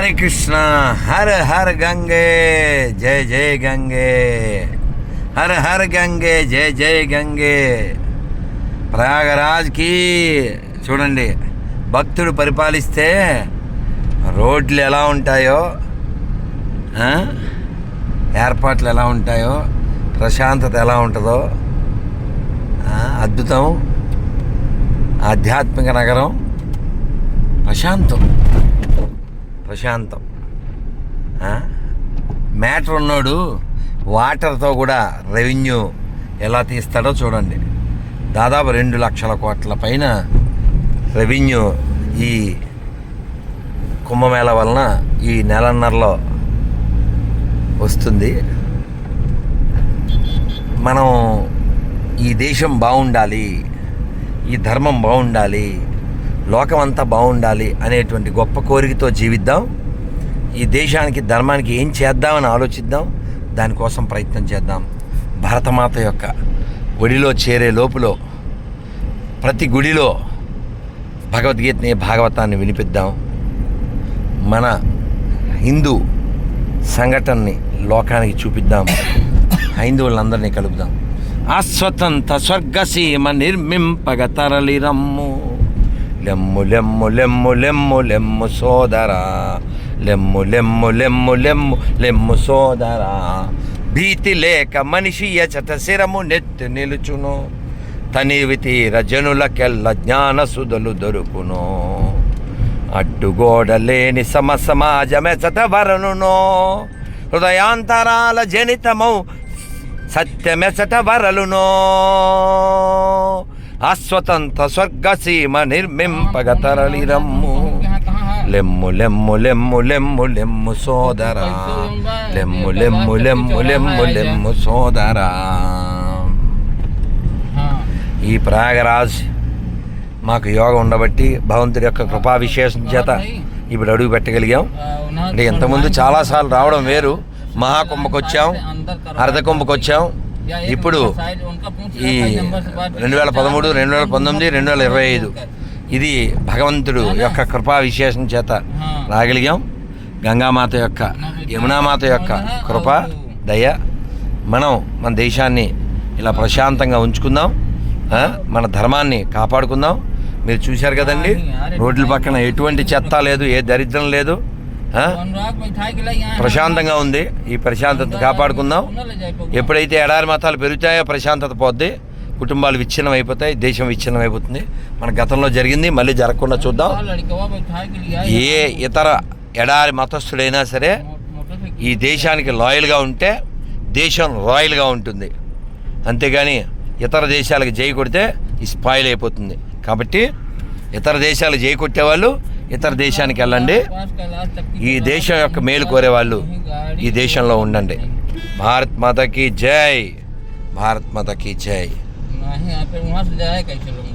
హరే కృష్ణ హర హర గంగే జయ జయ గంగే. హర హర గంగే జయ జయ గంగే. ప్రయాగరాజ్కి చూడండి భక్తుడు పరిపాలిస్తే రోడ్లు ఎలా ఉంటాయో ఏర్పాట్లు ఎలా ఉంటాయో ప్రశాంతత ఎలా ఉంటుందో అద్భుతం. ఆధ్యాత్మిక నగరం ప్రశాంతం. ప్రశాంతం. మ్యాటర్ ఉన్నోడు వాటర్తో కూడా రెవెన్యూ ఎలా తీస్తాడో చూడండి. దాదాపు రెండు లక్షల కోట్ల పైన రెవెన్యూ ఈ కుంభమేళ వలన ఈ నెలన్నరలో వస్తుంది. మనం ఈ దేశం బాగుండాలి ఈ ధర్మం బాగుండాలి లోకమంతా బాగుండాలి అనేటువంటి గొప్ప కోరికతో జీవిద్దాం. ఈ దేశానికి ధర్మానికి ఏం చేద్దామని ఆలోచిద్దాం. దానికోసం ప్రయత్నం చేద్దాం. భరతమాత యొక్క ఒడిలో చేరే లోపులో ప్రతి గుడిలో భగవద్గీతని భాగవతాన్ని వినిపిద్దాం. మన హిందూ సంఘటనని లోకానికి చూపిద్దాం. హైందవులందరినీ కలుపుదాం. అస్వతంత స్వర్గసీమ నిర్మింపగ తరలి రమ్ము లెమ్ము లెమ్ము లెమ్ము లెమ్ము లెమ్ము సోదరా. లెమ్ము లెమ్ము లెమ్ము లెమ్ము లెమ్ము సోదరా. భీతి లేక మనిషి ఎచట శిరము నెత్తి నిలుచును. తనివి తీర జనులకెల్ల జ్ఞాన సుధలు దొరుకును. అడ్డుగోడ లేని సమ సమాజమెచట వరనునో. హృదయాంతరాల జనితమౌ సత్యమెచట వరలునో. అస్వతంత్ర స్వర్గసీమ నిర్మింపగ తరలిరమ్ము లెమ్ము లెమ్ము లెమ్ము లెమ్ము లెమ్ము సోదరా. లెమ్ము లెమ్ము లెమ్ము లెమ్ము లెమ్ము సోదరా. ఈ ప్రయాగరాజ్ మాకు యోగం ఉండబట్టి భగవంతుడి యొక్క కృపా విశేషం చేత ఇప్పుడు అడుగు పెట్టగలిగాం. అంటే ఇంతకుముందు చాలాసార్లు రావడం వేరు. మహాకుంభకు వచ్చాం అర్ధకుంభకు వచ్చాం ఇప్పుడు ఈ రెండు వేల పదమూడు రెండు వేల పంతొమ్మిది రెండు వేల ఇరవై ఐదు. ఇది భగవంతుడు యొక్క కృపా విశేషం చేత రాగలిగాం. గంగామాత యొక్క యమునామాత యొక్క కృప దయ. మనం మన దేశాన్ని ఇలా ప్రశాంతంగా ఉంచుకుందాం? మన ధర్మాన్ని కాపాడుకుందాం. మీరు చూశారు కదండి? రోడ్ల పక్కన ఎటువంటి చెత్త లేదు ఏ దరిద్రం లేదు? ప్రశాంతంగా ఉంది. ఈ ప్రశాంతత కాపాడుకుందాం. ఎప్పుడైతే ఎడారి మతాలు పెరుగుతాయో ప్రశాంతత పోద్ది. కుటుంబాలు విచ్ఛిన్నం అయిపోతాయి. దేశం విచ్ఛిన్నం అయిపోతుంది. మన గతంలో జరిగింది. మళ్ళీ జరగకుండా చూద్దాం. ఏ ఇతర ఎడారి మతస్థుడైనా సరే ఈ దేశానికి లాయల్గా ఉంటే దేశం రాయల్గా ఉంటుంది. అంతేగాని ఇతర దేశాలకు జై కొడితే ఈ స్పాయిల్ అయిపోతుంది. కాబట్టి ఇతర దేశాలకు జై కొట్టేవాళ్ళు ఇతర దేశానికి వెళ్ళండి. ఈ దేశం యొక్క మేలు కోరే వాళ్ళు ఈ దేశంలో ఉండండి. భారత్ మాతకి జై. భారత్ మాతకి జై.